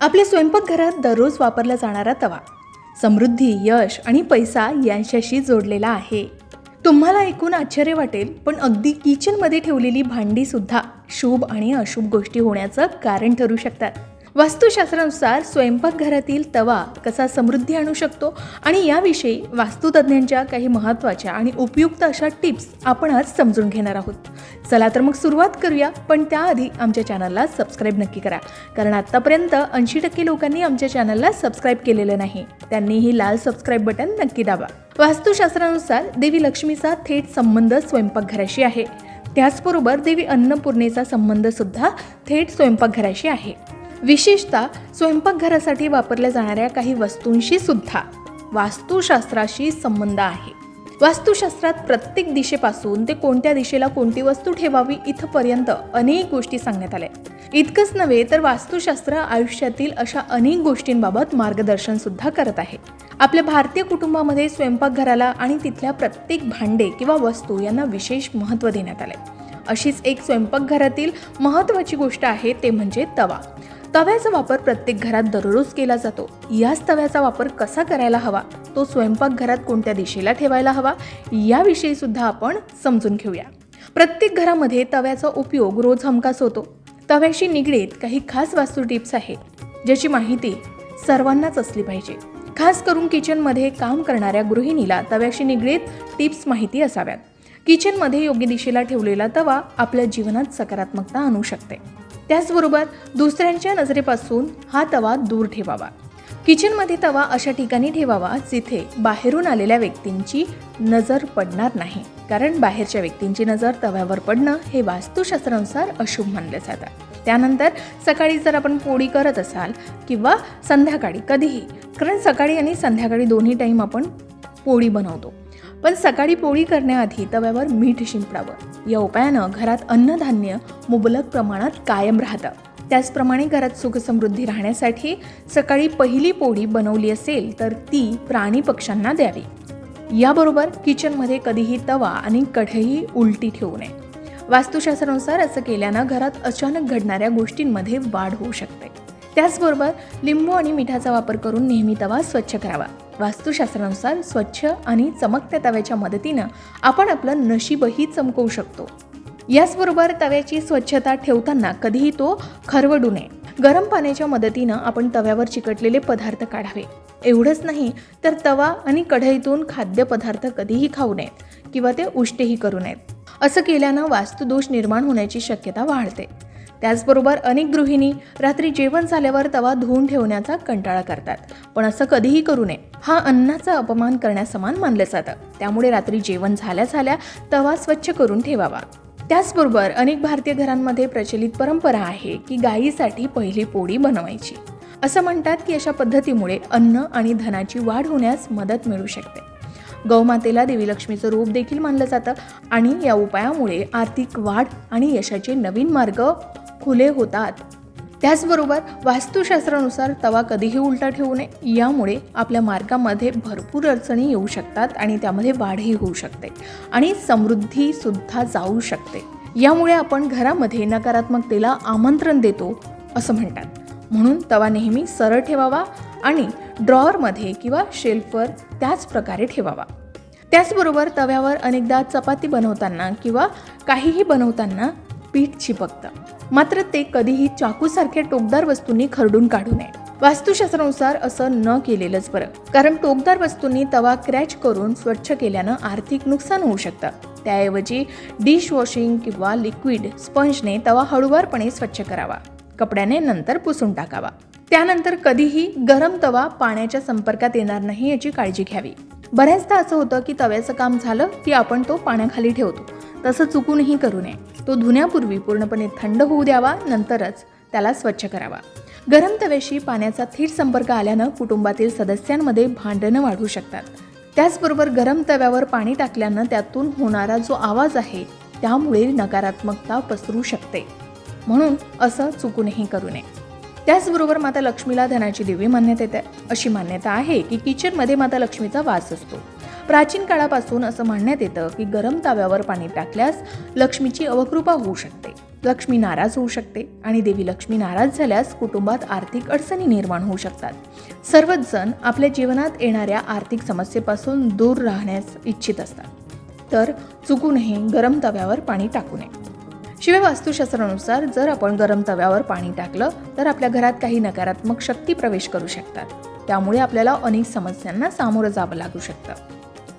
आपल्या स्वयंपाकघरात दररोज वापरला जाणारा तवा. समृद्धी यश आणि पैसा यांच्याशी जोडलेला आहे. तुम्हाला ऐकून आश्चर्य वाटेल पण अगदी किचनमध्ये ठेवलेली भांडी सुद्धा शुभ आणि अशुभ गोष्टी होण्याचं कारण ठरू शकतात. वास्तुशास्त्रानुसार स्वयंपाकघरातील तवा कसा समृद्धी आणू शकतो आणि याविषयी वास्तुतज्ञांच्या काही महत्त्वाच्या आणि उपयुक्त अशा टिप्स आपण आज समजून घेणार आहोत. चला तर मग सुरुवात करूया पण त्याआधी आमच्या चॅनलला सबस्क्राईब नक्की करा कारण आत्तापर्यंत ऐंशी टक्के लोकांनी आमच्या चॅनलला सबस्क्राईब केलेलं नाही. त्यांनी ही लाल सबस्क्राईब बटन नक्की दाबा. वास्तुशास्त्रानुसार देवी लक्ष्मीचा थेट संबंध स्वयंपाकघराशी आहे. त्याचबरोबर देवी अन्नपूर्णेचा संबंध सुद्धा थेट स्वयंपाकघराशी आहे. विशेषतः स्वयंपाकघरासाठी वापरल्या जाणाऱ्या काही वस्तूंशी सुद्धा वास्तुशास्त्राशी संबंध आहे. वास्तुशास्त्रात प्रत्येक दिशेपासून ते कोणत्या दिशेला कोणती वस्तू ठेवावी इथपर्यंत अनेक गोष्टी सांगण्यात आल्या. इतकंच नव्हे तर वास्तुशास्त्र आयुष्यातील अशा अनेक गोष्टींबाबत मार्गदर्शन सुद्धा करत आहे. आपल्या भारतीय कुटुंबामध्ये स्वयंपाकघराला आणि तिथल्या प्रत्येक भांडे किंवा वस्तू यांना विशेष महत्त्व देण्यात आले अशीच एक स्वयंपाकघरातील महत्त्वाची गोष्ट आहे ते म्हणजे तवा. तव्याचा वापर प्रत्येक घरात दररोज केला जातो. याच तव्याचा वापर कसा करायला हवा? तो स्वयंपाकघरात कोणत्या दिशेला ठेवायला हवा? याविषयी सुद्धा आपण समजून घेऊया. प्रत्येक घरामध्ये तव्याचा उपयोग रोज हमखास होतो. तव्याशी निगडीत काही खास वास्तू टिप्स आहेत ज्याची माहिती सर्वांनाच असली पाहिजे. खास करून किचनमध्ये काम करणाऱ्या गृहिणीला तव्याशी निगडीत टिप्स माहिती असाव्यात. किचनमध्ये योग्य दिशेला ठेवलेला तवा आपल्या जीवनात सकारात्मकता आणू शकते. त्याचबरोबर दुसऱ्यांच्या नजरेपासून हा तवा दूर ठेवावा. किचनमध्ये तवा अशा ठिकाणी ठेवावा जिथे बाहेरून आलेल्या व्यक्तींची नजर पडणार नाही. कारण बाहेरच्या व्यक्तींची नजर तव्यावर पडणं हे वास्तुशास्त्रानुसार अशुभ मानलं जातं. त्यानंतर सकाळी जर आपण पोळी करत असाल किंवा संध्याकाळी कधीही कारण सकाळी आणि संध्याकाळी दोन्ही टाईम आपण पोळी बनवतो. पण सकाळी पोळी करण्याआधी तव्यावर मीठ शिंपडावं. या उपायानं घरात अन्नधान्य मुबलक प्रमाणात कायम राहतं. त्याचप्रमाणे घरात सुखसमृद्धी राहण्यासाठी सकाळी पहिली पोळी बनवली असेल तर ती प्राणी पक्ष्यांना द्यावी. याबरोबर किचनमध्ये कधीही तवा आणि कढई उलटी ठेवू नये. वास्तुशास्त्रानुसार असं केल्यानं घरात अचानक घडणाऱ्या गोष्टींमध्ये वाढ होऊ शकते. त्याचबरोबर लिंबू आणि मिठाचा वापर करून नेहमी तवा स्वच्छ करावा. वास्तुशास्त्रानुसार स्वच्छ आणि चमकत्या तव्याच्या मदतीनं आपण आपलं नशीबही चमकवू शकतो. याचबरोबर तव्याची स्वच्छता ठेवताना कधीही तो खरवडू नये. गरम पाण्याच्या मदतीनं आपण तव्यावर चिकटलेले पदार्थ काढावे. एवढंच नाही तर तवा आणि कढईतून खाद्यपदार्थ कधीही खाऊ नयेत किंवा ते उष्टेही करू नयेत. असं केल्यानं वास्तुदोष निर्माण होण्याची शक्यता वाढते. त्याचबरोबर अनेक गृहिणी रात्री जेवण झाल्यावर तवा धुवून ठेवण्याचा कंटाळा करतात. पण असं कधीही करू नये. हा अन्नाचा अपमान करण्यासमान मानलं जातं. त्यामुळे रात्री जेवण झाल्या झाल्या तवा स्वच्छ करून ठेवावा. त्याचबरोबर अनेक भारतीय घरांमध्ये प्रचलित परंपरा आहे की गायीसाठी पहिली पोळी बनवायची. असं म्हणतात की अशा पद्धतीमुळे अन्न आणि धनाची वाढ होण्यास मदत मिळू शकते. गौमातेला देवी लक्ष्मीचं रूप देखील मानलं जातं आणि या उपायामुळे आर्थिक वाढ आणि यशाचे नवीन मार्ग खुले होतात. त्याचबरोबर वास्तुशास्त्रानुसार तवा कधीही उलटा ठेवू नये. यामुळे आपल्या मार्गामध्ये भरपूर अडचणी येऊ शकतात आणि त्यामध्ये वाढही होऊ शकते आणि समृद्धीसुद्धा जाऊ शकते. यामुळे आपण घरामध्ये नकारात्मकतेला आमंत्रण देतो असं म्हणतात. म्हणून तवा नेहमी सरळ ठेवावा आणि ड्रॉवरमध्ये किंवा शेल्फवर त्याच प्रकारे ठेवावा. त्याचबरोबर तव्यावर अनेकदा चपाती बनवताना किंवा काहीही बनवताना पीठ चिपकतं. मात्र ते कधीही चाकूसारख्या टोकदार वस्तूंनी खरडून काढू नये. वास्तुशास्त्रानुसार असं न केलेलंच बरं. कारण टोकदार वस्तूंनी तवा क्रॅच करून स्वच्छ केल्यानं आर्थिक नुकसान होऊ शकतं. त्याऐवजी डिश वॉशिंग किंवा लिक्विड स्पंजने तवा हळूवारपणे स्वच्छ करावा. कपड्याने नंतर पुसून टाकावा. त्यानंतर कधीही गरम तवा पाण्याच्या संपर्कात येणार नाही याची काळजी घ्यावी. बऱ्याचदा असं होतं की तव्याचं काम झालं की आपण तो पाण्याखाली ठेवतो. तसं चुकूनही करू नये. तो धुण्यापूर्वी पूर्णपणे थंड होऊ द्यावा नंतरच त्याला स्वच्छ करावा. गरम तव्याशी पाण्याचा थेट संपर्क आल्यानं कुटुंबातील सदस्यांमध्ये भांडणं वाढू शकतात. त्याचबरोबर गरम तव्यावर पाणी टाकल्यानं त्यातून होणारा जो आवाज आहे त्यामुळे नकारात्मकता पसरू शकते. म्हणून असं चुकूनही करू नये. त्याचबरोबर माता लक्ष्मीला धनाची देवी मान्यता येते. अशी मान्यता आहे की किचनमध्ये माता लक्ष्मीचा वास असतो. प्राचीन काळापासून असं म्हणण्यात येतं की गरम ताव्यावर पाणी टाकल्यास लक्ष्मीची अवकृपा होऊ शकते. लक्ष्मी नाराज होऊ शकते आणि देवी लक्ष्मी नाराज झाल्यास कुटुंबात आर्थिक अडचणी निर्माण होऊ शकतात. सर्वच जण आपल्या जीवनात येणाऱ्या आर्थिक समस्येपासून दूर राहण्यास इच्छित असतात. तर चुकूनही गरम तव्यावर पाणी टाकू नये. शिवाय वास्तुशास्त्रानुसार जर आपण गरम तव्यावर पाणी टाकलं तर आपल्या घरात काही नकारात्मक शक्ती प्रवेश करू शकतात. त्यामुळे आपल्याला अनेक समस्यांना सामोरं जावं लागू शकतं.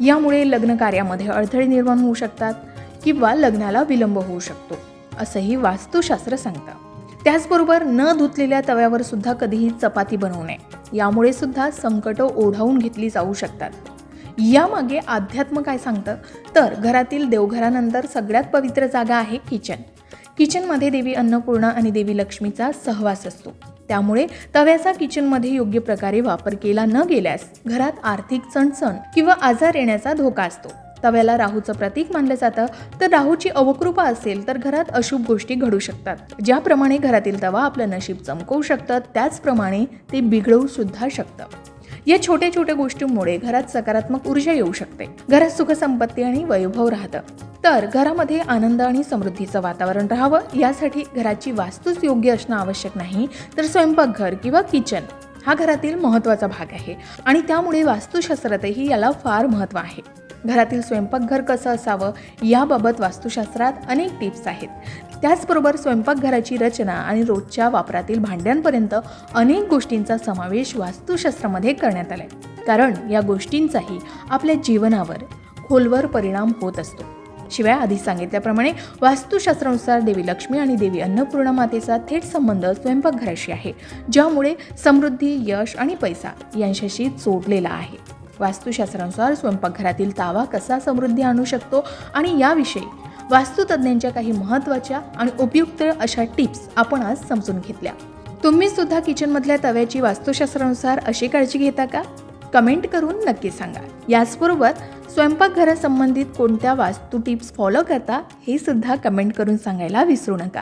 यामुळे लग्न कार्यामध्ये अडथळे निर्माण होऊ शकतात किंवा लग्नाला विलंब होऊ शकतो असंही वास्तुशास्त्र सांगतं. त्याचबरोबर न धुतलेल्या तव्यावर सुद्धा कधीही चपाती बनवू नये. यामुळे सुद्धा संकट ओढावून घेतली जाऊ शकतात. यामागे अध्यात्म काय सांगतं? तर घरातील देवघरानंतर सगळ्यात पवित्र जागा आहे किचन. किचनमध्ये देवी अन्नपूर्णा आणि देवी लक्ष्मीचा सहवास असतो. त्यामुळे तव्याचा किचनमध्ये योग्य प्रकारे वापर केला न गेल्यास घरात आर्थिक चणचण किंवा आजार येण्याचा धोका असतो. तव्याला राहूचं प्रतीक मानलं जातं. तर राहूची अवकृपा असेल तर घरात अशुभ गोष्टी घडू शकतात. ज्याप्रमाणे घरातील तवा आपलं नशीब चमकवू शकतं त्याचप्रमाणे ते बिघडवू सुद्धा शकतं. या छोट्या छोट्या गोष्टींमुळे घरात सकारात्मक ऊर्जा येऊ शकते. घरात सुखसंपत्ती आणि वैभव राहतं. तर घरामध्ये आनंद आणि समृद्धीचं वातावरण राहावं यासाठी घराची वास्तूच योग्य असणं आवश्यक नाही. तर स्वयंपाकघर किंवा किचन हा घरातील महत्त्वाचा भाग आहे. आणि त्यामुळे वास्तुशास्त्रातही याला फार महत्त्व आहे. घरातील स्वयंपाकघर कसं असावं याबाबत वास्तुशास्त्रात अनेक टिप्स आहेत. त्याचबरोबर स्वयंपाकघराची रचना आणि रोजच्या वापरातील भांड्यांपर्यंत अनेक गोष्टींचा समावेश वास्तुशास्त्रामध्ये करण्यात आला आहे कारण या गोष्टींचाही आपल्या जीवनावर खोलवर परिणाम होत असतो. शिवाय आधी सांगितल्याप्रमाणे वास्तुशास्त्रानुसार देवी लक्ष्मी आणि देवी अन्नपूर्णा मातेचा थेट संबंध स्वयंपाकघराशी आहे ज्यामुळे समृद्धी यश आणि पैसा यांच्याशी जोडलेला आहे. वास्तुशास्त्रानुसार स्वयंपाकघरातील तावा कसा समृद्धी आणू शकतो आणि याविषयी वास्तुतज्ञांच्या काही महत्त्वाच्या आणि उपयुक्त अशा टिप्स आपण आज समजून घेतल्या. तुम्ही सुद्धा किचनमधल्या तव्याची वास्तुशास्त्रानुसार अशी काळजी घेता का? कमेंट करून नक्की सांगा. याचबरोबर स्वयंपाकघरासंबंधित कोणत्या वास्तू टिप्स फॉलो करता हे सुद्धा कमेंट करून सांगायला विसरू नका.